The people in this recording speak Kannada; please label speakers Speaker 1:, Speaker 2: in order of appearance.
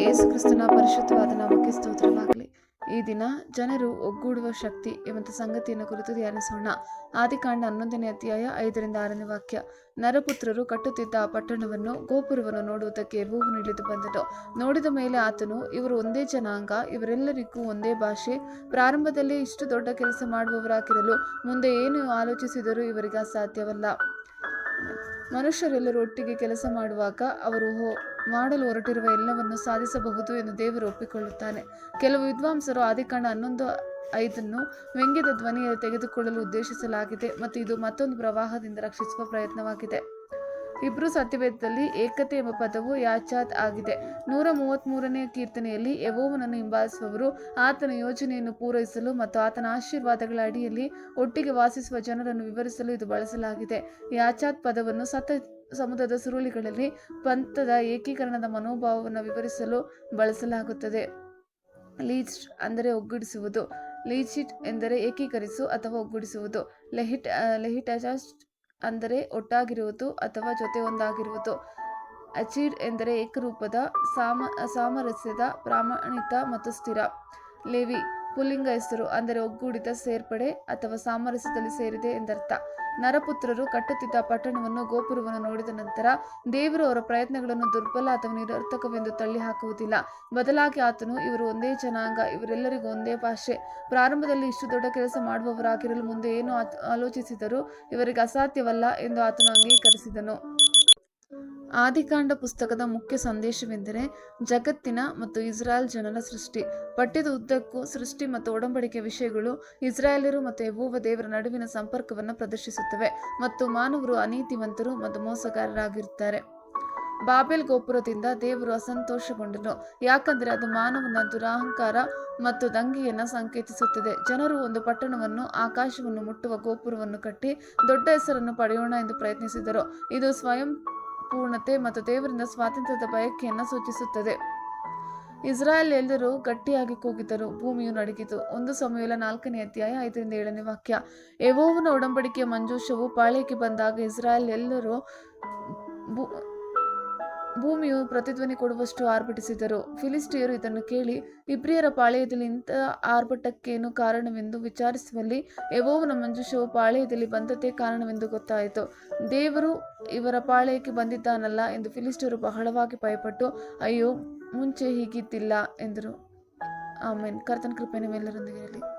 Speaker 1: ಯೇಸು ಕ್ರಿಸ್ತನ ಪರಿಶುದ್ಧವಾದ ನಾಮಕ್ಕೆ ಸ್ತೋತ್ರವಾಗಲಿ. ಈ ದಿನ ಜನರು ಒಗ್ಗೂಡುವ ಶಕ್ತಿ ಎಂಬ ಸಂಗತಿಯನ್ನು ಕುರಿತು ಧ್ಯಾನಿಸೋಣ. ಆದಿಕಾಂಡ ಹನ್ನೊಂದನೇ ಅಧ್ಯಾಯ ಐದರಿಂದ ಆರನೇ ವಾಕ್ಯ. ನರಪುತ್ರರು ಕಟ್ಟುತ್ತಿದ್ದ ಆ ಪಟ್ಟಣವನ್ನು, ಗೋಪುರವನ್ನು ನೋಡುವುದಕ್ಕೆ ಯೆಹೋವನು ಇಳಿದು ಬಂದನು. ನೋಡಿದ ಮೇಲೆ ಆತನು, ಇವರು ಒಂದೇ ಜನಾಂಗ, ಇವರೆಲ್ಲರಿಗೂ ಒಂದೇ ಭಾಷೆ. ಪ್ರಾರಂಭದಲ್ಲಿ ಇಷ್ಟು ದೊಡ್ಡ ಕೆಲಸ ಮಾಡುವವರಾಗಿರಲು, ಮುಂದೆ ಏನು ಆಲೋಚಿಸಿದರೂ ಇವರಿಗೆ ಅಸಾಧ್ಯವಲ್ಲ ಮನುಷ್ಯರೆಲ್ಲರೂ ಒಟ್ಟಿಗೆ ಕೆಲಸ ಮಾಡುವಾಗ ಅವರು ಹೋ- ಮಾಡಲು ಹೊರಟಿರುವ ಎಲ್ಲವನ್ನು ಸಾಧಿಸಬಹುದು ಎಂದು ದೇವರು ಒಪ್ಪಿಕೊಳ್ಳುತ್ತಾನೆ. ಕೆಲವು ವಿದ್ವಾಂಸರು ಆದಿಕಾಂಡ ಹನ್ನೊಂದು ಐದನ್ನು ವ್ಯಂಗ್ಯದ ಧ್ವನಿಯಲ್ಲಿ ತೆಗೆದುಕೊಳ್ಳಲು ಉದ್ದೇಶಿಸಲಾಗಿದೆ ಮತ್ತು ಇದು ಮತ್ತೊಂದು ಪ್ರವಾಹದಿಂದ ರಕ್ಷಿಸುವ ಪ್ರಯತ್ನವಾಗಿದೆ. ಇಬ್ರು ಸತ್ಯವೇದದಲ್ಲಿ ಏಕತೆ ಎಂಬ ಪದವು ಯಾಚಾತ್ ಆಗಿದೆ. ನೂರ ಮೂವತ್ತ್ಮೂರನೇ ಕೀರ್ತನೆಯಲ್ಲಿ ಯವೋವನನ್ನು ಹಿಂಬಾಲಿಸುವವರು ಆತನ ಯೋಜನೆಯನ್ನು ಪೂರೈಸಲು ಮತ್ತು ಆತನ ಆಶೀರ್ವಾದಗಳ ಅಡಿಯಲ್ಲಿ ಒಟ್ಟಿಗೆ ವಾಸಿಸುವ ಜನರನ್ನು ವಿವರಿಸಲು ಇದು ಬಳಸಲಾಗಿದೆ. ಯಾಚಾತ್ ಪದವನ್ನು ಸತ ಸಮುದ್ರದ ಸುರುಳಿಗಳಲ್ಲಿ ಪಂಥದ ಏಕೀಕರಣದ ಮನೋಭಾವವನ್ನು ವಿವರಿಸಲು ಬಳಸಲಾಗುತ್ತದೆ. ಲೀಚ್ ಅಂದರೆ ಒಗ್ಗೂಡಿಸುವುದು. ಲೀಚಿಟ್ ಎಂದರೆ ಏಕೀಕರಿಸು ಅಥವಾ ಒಗ್ಗೂಡಿಸುವುದು. ಲೆಹಿಟ್ ಲೆಹಿಟಜಾಸ್ಟ್ ಅಂದರೆ ಒಟ್ಟಾಗಿರುವುದು ಅಥವಾ ಜೊತೆ ಒಂದಾಗಿರುವುದು ಅಚೀಡ್ ಎಂದರೆ ಏಕರೂಪದ ಸಾಮ ಸಾಮರಸ್ಯದ ಪ್ರಾಮಾಣಿಕ ಮತ್ತು ಸ್ಥಿರ. ಲೇವಿ ಪುಲ್ಲಿಂಗ ಹೆಸರು ಅಂದರೆ ಒಗ್ಗೂಡಿದ ಸೇರ್ಪಡೆ ಅಥವಾ ಸಾಮರಸ್ಯದಲ್ಲಿ ಸೇರಿದೆ ಎಂದರ್ಥ. ನರಪುತ್ರರು ಕಟ್ಟುತ್ತಿದ್ದ ಪಟ್ಟಣವನ್ನು ಗೋಪುರವನ್ನು ನೋಡಿದ ನಂತರ ದೇವರು ಅವರ ಪ್ರಯತ್ನಗಳನ್ನು ದುರ್ಬಲ ಅಥವಾ ನಿರರ್ಥಕವೆಂದು ತಳ್ಳಿ ಹಾಕುವುದಿಲ್ಲ ಬದಲಾಗಿ ಆತನು, ಇವರು ಒಂದೇ ಜನಾಂಗ, ಇವರೆಲ್ಲರಿಗೂ ಒಂದೇ ಭಾಷೆ. ಪ್ರಾರಂಭದಲ್ಲಿ ಇಷ್ಟು ದೊಡ್ಡ ಕೆಲಸ ಮಾಡುವವರಾಗಿರಲು ಮುಂದೆ ಏನು ಆಲೋಚಿಸಿದರು ಆಲೋಚಿಸಿದರೂ ಇವರಿಗೆ ಅಸಾಧ್ಯವಲ್ಲ ಎಂದು ಆತನು ಅಂಗೀಕರಿಸಿದನು. ಆದಿಕಾಂಡ ಪುಸ್ತಕದ ಮುಖ್ಯ ಸಂದೇಶವೆಂದರೆ ಜಗತ್ತಿನ ಮತ್ತು ಇಸ್ರಾಯೇಲ್ ಜನರ ಸೃಷ್ಟಿ. ಪಠ್ಯದ ಉದ್ದಕ್ಕೂ ಸೃಷ್ಟಿ ಮತ್ತು ಒಡಂಬಡಿಕೆ ವಿಷಯಗಳು ಇಸ್ರಾಯೇಲರು ಮತ್ತು ಯಹೋವ ದೇವರ ನಡುವಿನ ಸಂಪರ್ಕವನ್ನು ಪ್ರದರ್ಶಿಸುತ್ತವೆ ಮತ್ತು ಮಾನವರು ಅನೀತಿವಂತರು ಮತ್ತು ಮೋಸಗಾರರಾಗಿರುತ್ತಾರೆ. ಬಾಬೆಲ್ ಗೋಪುರದಿಂದ ದೇವರು ಅಸಂತೋಷಗೊಂಡನು, ಯಾಕಂದರೆ ಅದು ಮಾನವನ ದುರಹಂಕಾರ ಮತ್ತು ದಂಗೆಯನ್ನು ಸಂಕೇತಿಸುತ್ತದೆ. ಜನರು ಒಂದು ಪಟ್ಟಣವನ್ನು, ಆಕಾಶವನ್ನು ಮುಟ್ಟುವ ಗೋಪುರವನ್ನು ಕಟ್ಟಿ ದೊಡ್ಡ ಹೆಸರನ್ನು ಪಡೆಯೋಣ ಎಂದು ಪ್ರಯತ್ನಿಸಿದರು. ಇದು ಸ್ವಯಂ ಪೂರ್ಣತೆ ಮತ್ತು ದೇವರಿಂದ ಸ್ವಾತಂತ್ರ್ಯದ ಬಯಕೆಯನ್ನು ಸೂಚಿಸುತ್ತದೆ. ಇಸ್ರಾಯೇಲ್ ಎಲ್ಲರೂ ಗಟ್ಟಿಯಾಗಿ ಕೂಗಿದರು ಭೂಮಿಯು ನಡುಗಿತು. ಒಂದು ಸಮಯಲ ನಾಲ್ಕನೇ ಅಧ್ಯಾಯ ಐದರಿಂದ ಏಳನೇ ವಾಕ್ಯ. ಎವೋವನ ಒಡಂಬಡಿಕೆಯ ಮಂಜೂಷವು ಪಾಳ್ಯಕ್ಕೆ ಬಂದಾಗ ಇಸ್ರಾಯೇಲ್ ಎಲ್ಲರೂ ಭೂಮಿಯು ಪ್ರತಿಧ್ವನಿ ಕೊಡುವಷ್ಟು ಆರ್ಭಟಿಸಿದರು. ಫಿಲಿಸ್ಟಿಯರು ಇದನ್ನು ಕೇಳಿ, ಇಬ್ರಿಯರ ಪಾಳೆಯದಲ್ಲಿ ಇಂಥ ಆರ್ಭಟಕ್ಕೇನು ಕಾರಣವೆಂದು ವಿಚಾರಿಸುವಲ್ಲಿ ಯವೋವನ ಮಂಜುಷವು ಪಾಳೆಯದಲ್ಲಿ ಬಂದದ್ದೇ ಕಾರಣವೆಂದು ಗೊತ್ತಾಯಿತು. ದೇವರು ಇವರ ಪಾಳೆಯಕ್ಕೆ ಬಂದಿದ್ದಾನಲ್ಲ ಎಂದು ಫಿಲಿಸ್ಟಿಯರು ಬಹಳವಾಗಿ ಭಯಪಟ್ಟು, ಅಯ್ಯೋ, ಮುಂಚೆ ಹೀಗಿದ್ದಿಲ್ಲ ಎಂದರು. ಆಮೇನ್. ಕರ್ತನ ಕೃಪೆ ನೀವೆಲ್ಲರೊಂದಿಗೆ ಇರಲಿ.